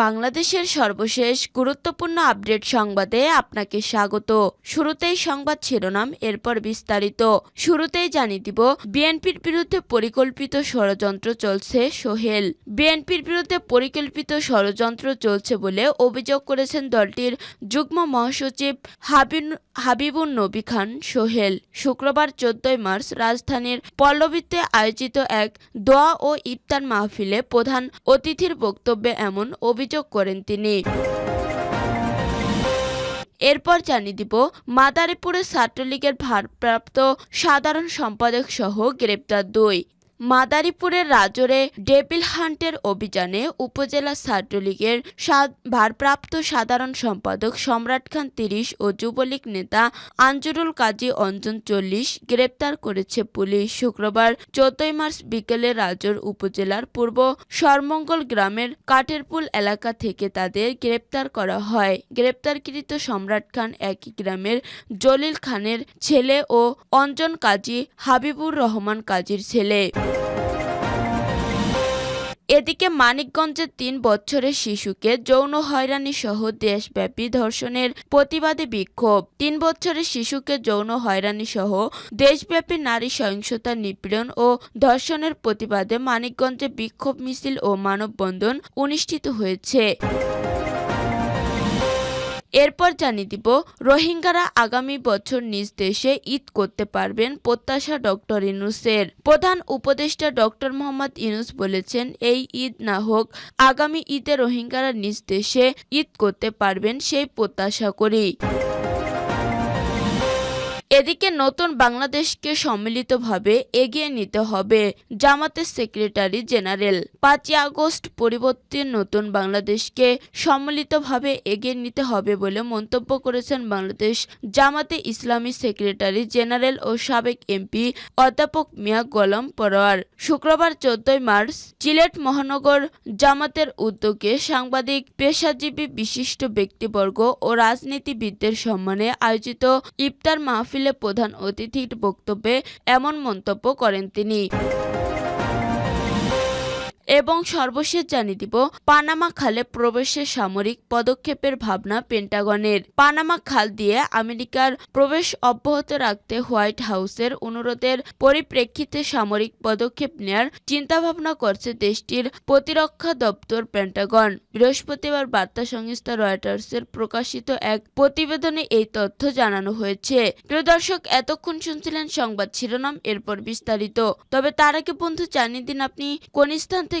বাংলাদেশের সর্বশেষ গুরুত্বপূর্ণ আপডেট সংবাদে আপনাকে স্বাগত। শুরুতেই সংবাদ শিরোনাম, এরপর বিস্তারিত। শুরুতেই জানিয়ে দিব, বিএনপির বিরুদ্ধে পরিকল্পিত ষড়যন্ত্র চলছে সোহেল। বিএনপির বিরুদ্ধে পরিকল্পিত ষড়যন্ত্র চলছে বলে অভিযোগ করেছেন দলটির যুগ্ম মহাসচিব হাবিন হাবিবুন নবী খান সোহেল। শুক্রবার চোদ্দই মার্চ রাজধানীর পল্লবীতে আয়োজিত এক দোয়া ও ইফতার মাহফিলে প্রধান অতিথির বক্তব্যে এমন অভিযোগ করেন তিনি। এরপর জানিয়ে দিব মাদারীপুরে ছাত্রলীগের ভারপ্রাপ্ত সাধারণ সম্পাদক সহ গ্রেপ্তার দুই। মাদারীপুরের রাজরে ডেবিল হান্টের অভিযানে উপজেলা ছাত্রলীগের ভারপ্রাপ্ত সাধারণ সম্পাদক সম্রাট খান তিরিশ ও যুবলীগ নেতা আঞ্জুরুল কাজী অঞ্জন চল্লিশ গ্রেপ্তার করেছে পুলিশ। শুক্রবার চোদ্দই মার্চ বিকেলে রাজর উপজেলার পূর্ব সরমঙ্গল গ্রামের কাঠেরপুল এলাকা থেকে তাদের গ্রেপ্তার করা হয়। গ্রেপ্তারকৃত সম্রাট খান একই গ্রামের জলিল খানের ছেলে ও অঞ্জন কাজী হাবিবুর রহমান কাজীর ছেলে। এদিকে মানিকগঞ্জে তিন বছরের শিশুকে যৌন হয়রানি সহ দেশব্যাপী ধর্ষণের প্রতিবাদে বিক্ষোভ। তিন বছরের শিশুকে যৌন হয়রানি সহ দেশব্যাপী নারী সহিংসতা নিপীড়ন ও ধর্ষণের প্রতিবাদে মানিকগঞ্জে বিক্ষোভ মিছিল ও মানববন্ধন অনুষ্ঠিত হয়েছে। এরপর জানিয়ে দিব, রোহিঙ্গারা আগামী বছর নিজ দেশে ঈদ করতে পারবেন প্রত্যাশা ডক্টর ইনুসের। প্রধান উপদেষ্টা ডক্টর মোহাম্মদ ইনুস বলেছেন, এই ঈদ না হোক, আগামী ঈদে রোহিঙ্গারা নিজ দেশে ঈদ করতে পারবেন সেই প্রত্যাশা করি। এদিকে নতুন বাংলাদেশকে সম্মিলিতভাবে এগিয়ে নিতে হবে জামাতের সেক্রেটারি জেনারেল। পাঁচই আগস্ট পরিবর্তে নতুন বাংলাদেশকে সম্মিলিতভাবে এগিয়ে নিতে হবে বলে মন্তব্য করেছেন বাংলাদেশ জামাতে ইসলামী সেক্রেটারি জেনারেল ও সাবেক এমপি অধ্যাপক মিয়া গোলাম পরোয়ার। শুক্রবার চোদ্দই মার্চ সিলেট মহানগর জামাতের উদ্যোগে সাংবাদিক, পেশাজীবী, বিশিষ্ট ব্যক্তিবর্গ ও রাজনীতিবিদদের সম্মানে আয়োজিত ইফতার মাহফিলে প্রধান অতিথির বক্তব্যে এমন মন্তব্য করেন তিনি। এবং সর্বশেষ জানিয়ে দিব, পানামা খালে প্রবেশের সামরিক পদক্ষেপের ভাবনা পেন্টাগনের। পানামা খাল দিয়ে আমেরিকার প্রবেশ অব্যাহত রাখতে হোয়াইট হাউসের অনুরোধের পরিপ্রেক্ষিতে সামরিক পদক্ষেপ নেয়ার চিন্তাভাবনা করছে দেশটির প্রতিরক্ষা দপ্তর পেন্টাগন। বৃহস্পতিবার বার্তা সংস্থা রয়টার্সের প্রকাশিত এক প্রতিবেদনে এই তথ্য জানানো হয়েছে। প্রিয় দর্শক, এতক্ষণ শুনছিলেন সংবাদ শিরোনাম, এরপর বিস্তারিত। তবে তার আগে বন্ধু, জানিয়ে দিন আপনি কোন স্থান থেকে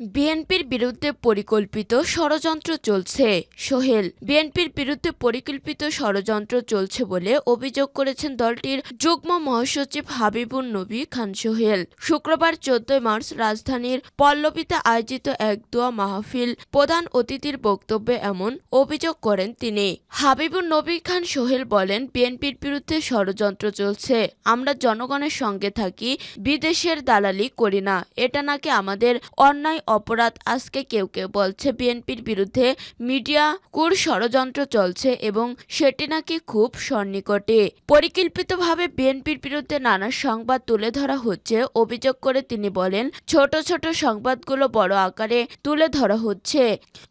বিএনপির বিরুদ্ধে পরিকল্পিত ষড়যন্ত্র চলছে। সোহেল, বিএনপির বিরুদ্ধে পরিকল্পিত ষড়যন্ত্র চলছে বলে অভিযোগ করেছেন দলটির যুগ্ম মহাসচিব হাবিবুর নবী খান সোহেল। শুক্রবার চোদ্দই মার্চ রাজধানীর পল্লবীতে আয়োজিত এক দোয়া মাহফিল প্রধান অতিথির বক্তব্যে এমন অভিযোগ করেন তিনি। হাবিবুন নবী খান সোহেল বলেন, বিএনপির বিরুদ্ধে ষড়যন্ত্র চলছে। আমরা জনগণের সঙ্গে থাকি, বিদেশের দালালি করি না। এটা নাকি আমাদের অন্যায় অপরাধ আজকে কেউ কেউ বলছে বিএনপির বিরুদ্ধে মিডিয়া কুর ষড়যন্ত্র চলছে এবং সেটি নাকি খুব সন্নিকটে। পরিকল্পিতভাবে বিএনপির বিরুদ্ধে নানা সংবাদ তুলে ধরা হচ্ছে, অভিযোগ করে তিনি বলেন, ছোট ছোট সংবাদগুলো বড় আকারে তুলে ধরা হচ্ছে।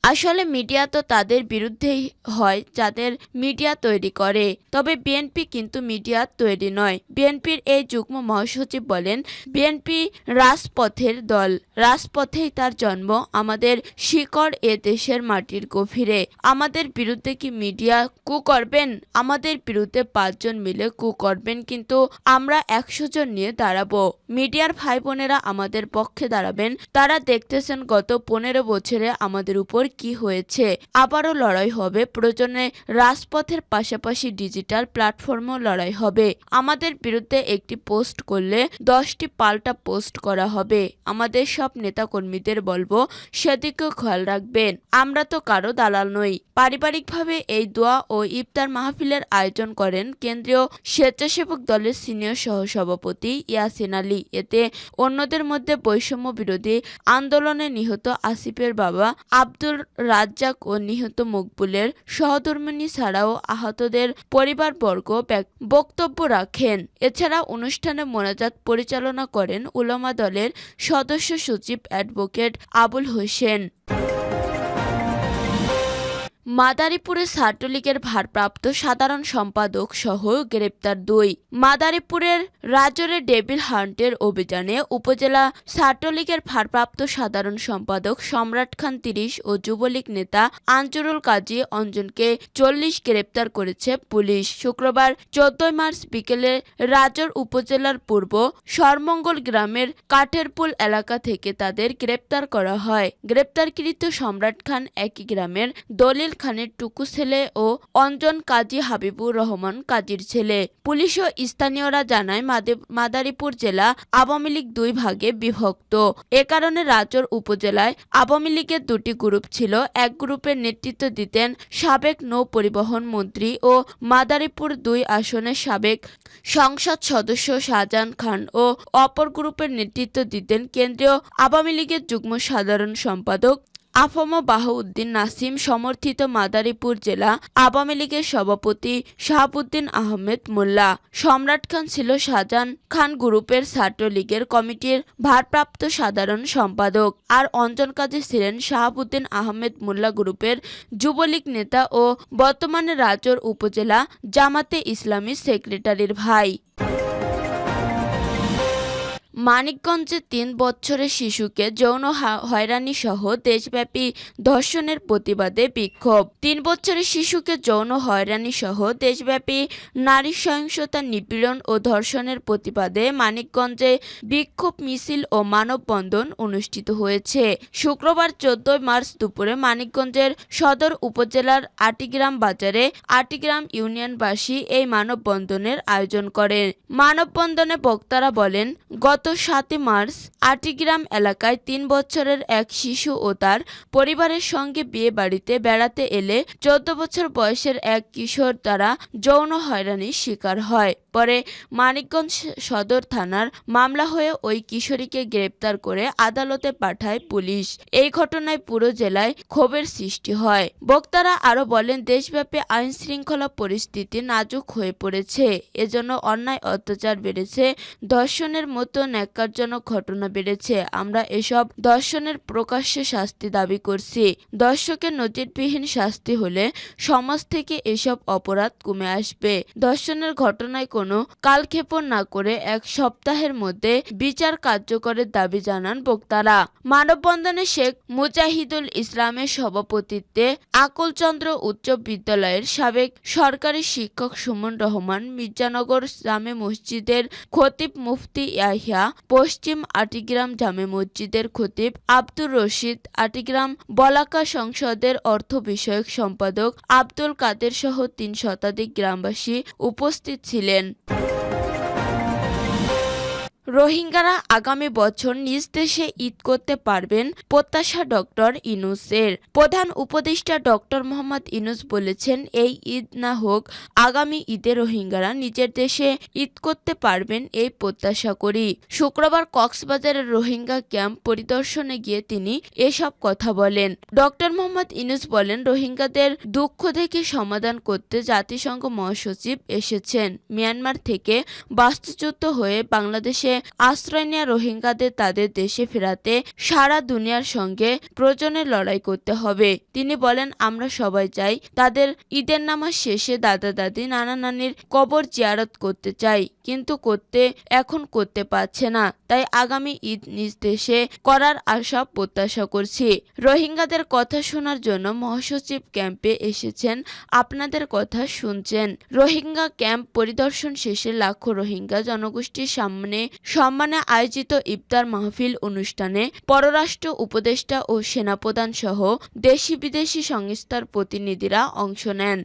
আসলে মিডিয়া তো তাদের বিরুদ্ধেই হয়, যাদের মিডিয়া তৈরি করে। তবে বিএনপি কিন্তু মিডিয়া তৈরি নয়। বিএনপির এই যুগ্ম মহাসচিব বলেন, বিএনপি রাজপথের দল। রাজপথেই তার জন্ম আমাদের শিকড় এ দেশের মাটির গভীরে। আমাদের বিরুদ্ধে কি মিডিয়া কু করবেন? আমাদের বিরুদ্ধে পাঁচজন মিলে কু করবেন, কিন্তু আমরা একশো জন নিয়ে দাঁড়াবো। মিডিয়ার ভাই বোনেরা আমাদের পক্ষে দাঁড়াবেন। তারা দেখতেছেন গত পনেরো বছরে আমাদের উপর কি হয়েছে। আবারও লড়াই হবে। প্রয়োজনে রাজপথের পাশাপাশি ডিজিটাল প্ল্যাটফর্মও লড়াই হবে। আমাদের বিরুদ্ধে একটি পোস্ট করলে দশটি পাল্টা পোস্ট করা হবে। আমাদের সব নেতাকর্মীদের আপনাদের বলব, সেদিকেও খেয়াল রাখবেন। আমরা তো কারও দালাল নই। পারিবারিকভাবে এই দোয়া ও ইফতার মাহফিলের আয়োজন করেন কেন্দ্রীয় স্বেচ্ছাসেবক দলের সিনিয়র সহসভাপতি ইয়াসিন আলী। এতে অন্যদের মধ্যে বৈষম্য বিরোধী আন্দোলনে নিহত আসিফের বাবা আব্দুল রাজ্জাক ও নিহত মকবুলের সহধর্মিনী ছাড়াও আহতদের পরিবারবর্গ বক্তব্য রাখেন। এছাড়া অনুষ্ঠানে মোনাজাত পরিচালনা করেন উলামা দলের সদস্য সচিব অ্যাডভোকেট আবুল হোসেন। মাদারীপুরে ছাত্রলীগের ভারপ্রাপ্ত সাধারণ সম্পাদক সহ গ্রেপ্তার দুই। মাদারীপুরের রাজরে ডেভিল হান্টের অভিযানে উপজেলা ছাত্রলীগের ভারপ্রাপ্ত সাধারণ সম্পাদক সম্রাট খান তিরিশ ও যুবলীগ নেতা আঞ্জুরুল কাজী অঞ্জনকে চল্লিশ গ্রেপ্তার করেছে পুলিশ। শুক্রবার চোদ্দই মার্চ বিকেলে রাজর উপজেলার পূর্ব সরমঙ্গল গ্রামের কাঠেরপুল এলাকা থেকে তাদের গ্রেপ্তার করা হয়। গ্রেপ্তারকৃত সম্রাট খান একই গ্রামের দলিল খানের টুকু ছেলে ও অঞ্জন কাজী হাবিবুর রহমান কাজীর ছেলে। পুলিশ ও স্থানীয়রা জানায় মাদারীপুর জেলা আওয়ামী লীগ দুই ভাগে বিভক্ত। এ কারণে রাজর উপজেলায় আওয়ামী লীগের দুটি গ্রুপ ছিল। এক গ্রুপের নেতৃত্ব দিতেন সাবেক নৌ পরিবহন মন্ত্রী ও মাদারীপুর দুই আসনের সাবেক সংসদ সদস্য শাহজাহান খান ও অপর গ্রুপের নেতৃত্ব দিতেন কেন্দ্রীয় আওয়ামী লীগের যুগ্ম সাধারণ সম্পাদক আফম বাহাউদ্দিন নাসিম সমর্থিত মাদারীপুর জেলা আওয়ামী লীগের সভাপতি শাহাবুদ্দিন আহমেদ মোল্লা। সম্রাট খান ছিল শাহজাহান খান গ্রুপের ছাত্রলীগের কমিটির ভারপ্রাপ্ত সাধারণ সম্পাদক আর অঞ্জন কাজী ছিলেন শাহাবুদ্দিন আহমেদ মোল্লা গ্রুপের যুবলীগ নেতা ও বর্তমানে রাজর উপজেলা জামাতে ইসলামী সেক্রেটারির ভাই। মানিকগঞ্জে তিন বছরের শিশুকে যৌন হা- হয়রানি সহ দেশব্যাপী ধর্ষণের প্রতিবাদে বিক্ষোভ। তিন বছরের শিশুকে যৌন হয়রানি সহ দেশব্যাপী নারী সহিংসতা নিপীড়ন ও ধর্ষণের প্রতিবাদে মানিকগঞ্জে বিক্ষোভ মিছিল ও মানববন্ধন অনুষ্ঠিত হয়েছে। শুক্রবার চোদ্দই মার্চ দুপুরে মানিকগঞ্জের সদর উপজেলার আটিগ্রাম বাজারে আটিগ্রাম ইউনিয়নবাসী এই মানববন্ধনের আয়োজন করেন। মানববন্ধনে বক্তারা বলেন, গত সাতই মার্চ আটিগ্রাম এলাকায় তিন বছরের এক শিশু ও তার পরিবারের সঙ্গে বিয়ে বাড়িতে বেড়াতে এলে চোদ্দ বছর বয়সের এক কিশোর দ্বারা যৌন হয়রানির শিকার হয়। পরে মানিকগঞ্জ সদর থানার মামলা হয়ে ওই কিশোরীকে গ্রেপ্তার করে আদালতে পাঠায় পুলিশ। এই ঘটনায় পুরো জেলায় ক্ষোভের সৃষ্টি হয়। বক্তারা আরও বলেন, দেশব্যাপী আইন শৃঙ্খলা পরিস্থিতি নাজুক হয়ে পড়েছে। এজন্য অন্যায় অত্যাচার বেড়েছে। ধর্ষণের মতো ন্যাক্কারজনক ঘটনা বেড়েছে। আমরা এসব ধর্ষণের প্রকাশ্যে শাস্তি দাবি করছি। দর্শকের নজিরবিহীন শাস্তি হলে সমাজ থেকে এসব অপরাধ কমে আসবে। ধর্ষণের ঘটনায় কোনো কালক্ষেপণ না করে এক সপ্তাহের মধ্যে বিচার কার্যকরের দাবি জানান বক্তারা। মানববন্ধনে শেখ মুজাহিদুল ইসলামের সভাপতিত্বে আকুলচন্দ্র উচ্চ বিদ্যালয়ের সাবেক সরকারি শিক্ষক সুমন রহমান, মির্জানগর জামে মসজিদের খতিব মুফতি ইয়াহিয়া পশ্চিম আটিগ্রাম জামে মসজিদের খতিব আব্দুর রশিদ আটিগ্রাম বলাকা সংসদের অর্থ বিষয়ক সম্পাদক আব্দুল কাদের সহ তিন শতাধিক গ্রামবাসী উপস্থিত ছিলেন। রোহিঙ্গারা আগামী বছর নিজ দেশে ঈদ করতে পারবেন প্রত্যাশা ডক্টর ইনুসের। প্রধান উপদেষ্টা ডক্টর মোহাম্মদ ইনুস বলেছেন, এই ঈদ না হোক, আগামী ঈদে রোহিঙ্গারা নিজের দেশে ঈদ করতে পারবেন এই প্রত্যাশা করি। শুক্রবার কক্সবাজারের রোহিঙ্গা ক্যাম্প পরিদর্শনে গিয়ে তিনি এসব কথা বলেন। ডক্টর মোহাম্মদ ইনুস বলেন, রোহিঙ্গাদের দুঃখ থেকে সমাধান করতে জাতিসংঘ মহাসচিব এসেছেন। মিয়ানমার থেকে বাস্তুচ্যুত হয়ে বাংলাদেশে আশ্রয় নেওয়া রোহিঙ্গাদের তাদের দেশে ফেরাতে সারা দুনিয়ার সঙ্গে প্রয়োজনে লড়াই করতে হবে। তিনি বলেন, আমরা সবাই চাই তাদের ঈদের নামাজ শেষে দাদা দাদি, নানা নানির কবর জিয়ারত করতে চাই, কিন্তু করতে, এখন করতে পারছে না। তাই আগামী ঈদ নিজ দেশে করার আশা প্রত্যাশা করছি। রোহিঙ্গাদের কথা শোনার জন্য মহাসচিব ক্যাম্পে এসেছেন। আপনাদের কথা শুনছেন। রোহিঙ্গা ক্যাম্প পরিদর্শন শেষে লাখো রোহিঙ্গা জনগোষ্ঠীর সামনে সম্মানে আয়োজিত ইফতার মাহফিল অনুষ্ঠানে পররাষ্ট্র উপদেষ্টা ও সেনাপ্রধান সহ দেশি বিদেশি সংস্থার প্রতিনিধিরা অংশ নেন।